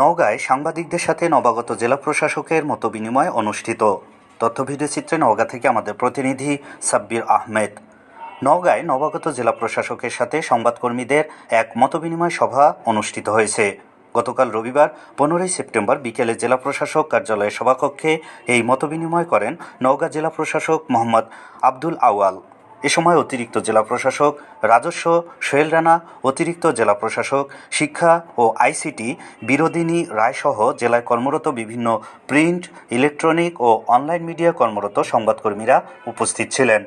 নওগাঁয় সাংবাদিকদের সাথে নবাগত জেলা প্রশাসকের মতো বিনিময় অনুষ্ঠিত। তথ্য ভিডিওচিত্রে নওগাঁ থেকে আমাদের প্রতিনিধি সাব্বির আহমেদ। নওগাঁয় নবাগত জেলা প্রশাসকের সাথে সংবাদকর্মীদের এক মতবিনিময় সভা অনুষ্ঠিত হয়েছে। গতকাল রবিবার, পনেরোই সেপ্টেম্বর বিকেলে জেলা প্রশাসক কার্যালয়ের সভাকক্ষে এই মতবিনিময় করেন নওগাঁ জেলা প্রশাসক মোহাম্মদ আব্দুল আওয়াল এ সময় অতিরিক্ত জেলা প্রশাসক রাজস্ব, সোহেল রানা, অতিরিক্ত জেলা প্রশাসক, শিক্ষা ও আইসিটি, বিরোধিনী রায়সহ জেলায় কর্মরত বিভিন্ন প্রিন্ট, ইলেকট্রনিক ও অনলাইন মিডিয়া কর্মরত সংবাদকর্মীরা উপস্থিত ছিলেন।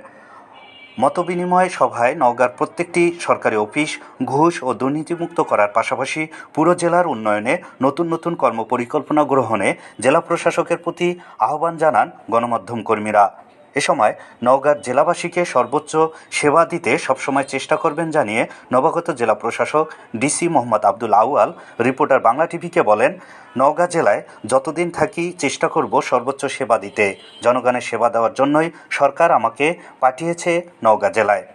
মতবিনিময় সভায় নওগাঁর প্রত্যেকটি সরকারি অফিস ঘুষ ও দুর্নীতিমুক্ত করার পাশাপাশি পুরো জেলার উন্নয়নে নতুন নতুন কর্মপরিকল্পনা গ্রহণে জেলা প্রশাসকের প্রতি আহ্বান জানান গণমাধ্যম কর্মীরা। এ সময় নওগাঁর জেলাবাসীকে সর্বোচ্চ সেবা দিতে সবসময় চেষ্টা করবেন জানিয়ে নবাগত জেলা প্রশাসক ডিসি মোহাম্মদ আব্দুল আউয়াল, রিপোর্টার বাংলা টিভিকে বলেন, নওগাঁ জেলায় যতদিন থাকি চেষ্টা করব সর্বোচ্চ সেবা দিতে। জনগণের সেবা দেওয়ার জন্যই সরকার আমাকে পাঠিয়েছে নওগাঁ জেলায়।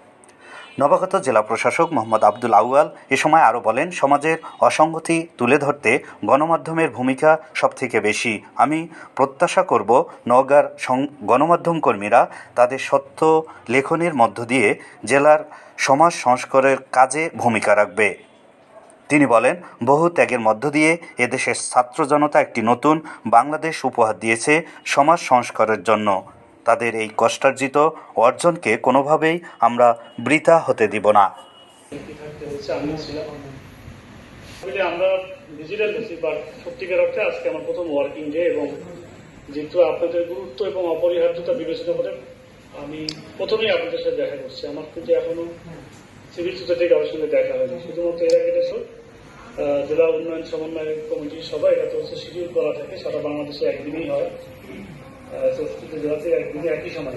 নবাগত জেলা প্রশাসক মোহাম্মদ আব্দুল আউয়াল এ সময় আরও বলেন, সমাজের অসঙ্গতি তুলে ধরতে গণমাধ্যমের ভূমিকা সবথেকে বেশি। আমি প্রত্যাশা করব নওগাঁর গণমাধ্যম কর্মীরা তাদের সত্য লেখনের মধ্য দিয়ে জেলার সমাজ সংস্কারের কাজে ভূমিকা রাখবে। তিনি বলেন, বহু ত্যাগের মধ্য দিয়ে এদেশের ছাত্র জনতা একটি নতুন বাংলাদেশ উপহার দিয়েছে সমাজ সংস্কারের জন্য। তাদের এই কষ্টার্জিত অর্জনকে কোনোভাবেই আমরা বৃথা হতে দিব না। আমরা ডিজিটাল বেশি বাট সত্যিকার অর্থে আজকে আমার প্রথম ওয়ার্কিং ডে এবং যেহেতু আপনাদের গুরুত্ব এবং অপরিহার্যতা বিবেচনা করে আমি প্রথমেই আপনাদের সাথে দেখা করছি। আমার কিন্তু এখনও সিভিল সোসাইটি সঙ্গে দেখা হয়নি। শুধুমাত্র এর আহ, জেলা উন্নয়ন সমন্বয় কমিটির সভা এটা তো হচ্ছে শিডিউল করা থাকে সারা বাংলাদেশে একদিনই হয়। संस्कृत जगत से दुनिया की समाज